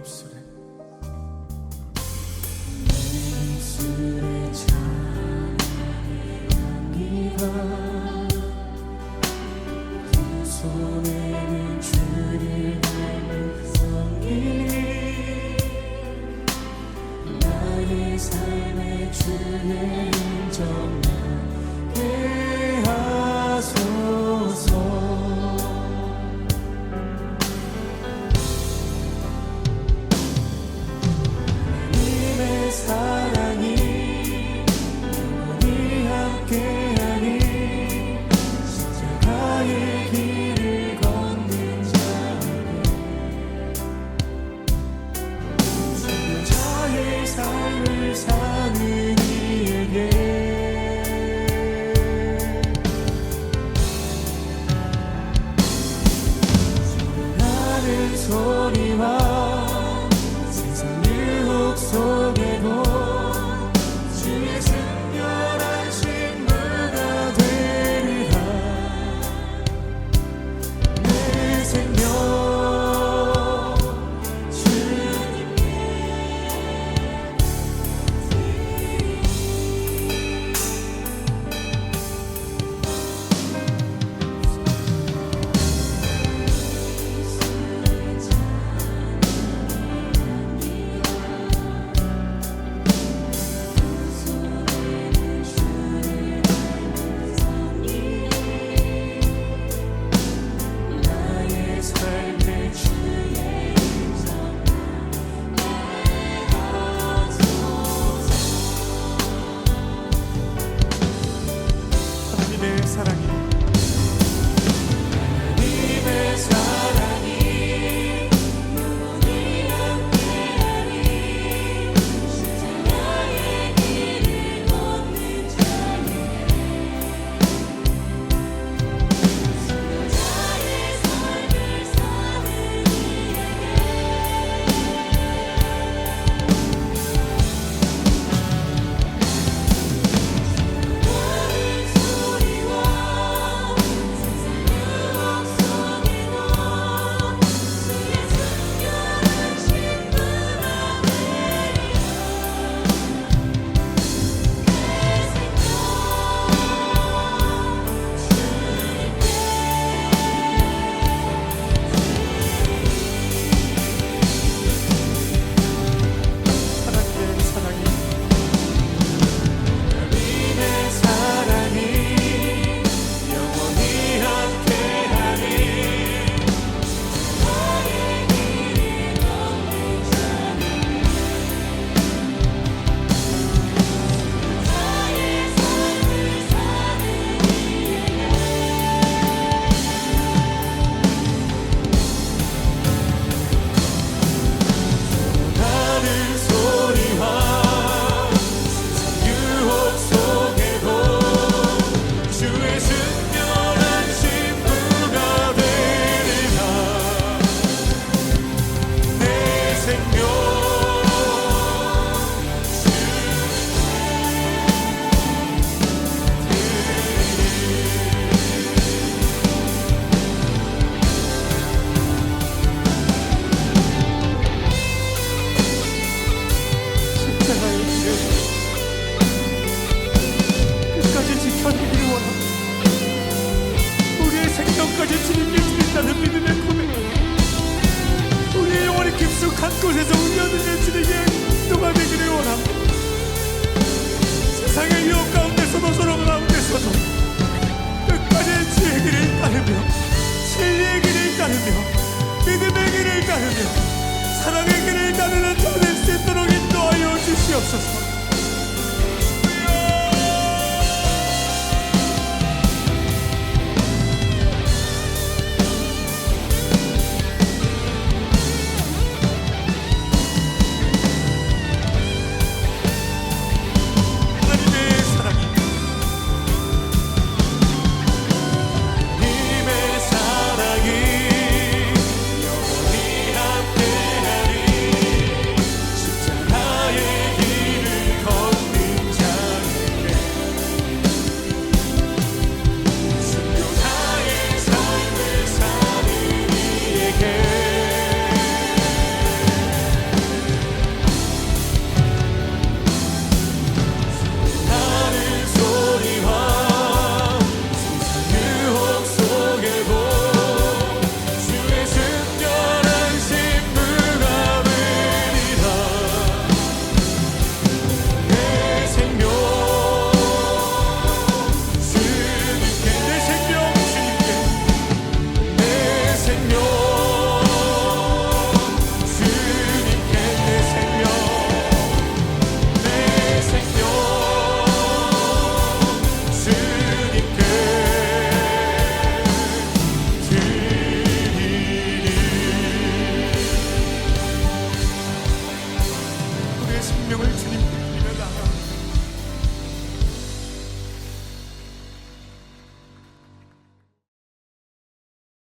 입술에. 입술에 찬양의 향기가 두 손에는 주를 닮은 성인이 나의 삶의 주의 인정 나 사랑이 생명까지 주님께 드린다는 믿음의 고백. 우리의 영혼이 깊숙한 곳에서 울려드는 주님의 인도가 되기를 원합니다 세상의 유혹 가운데서도 서로 가운데서도 끝까지 주의 길을 따르며 진리의 길을 따르며 믿음의 길을 따르며 사랑의 길을 따르는 do it.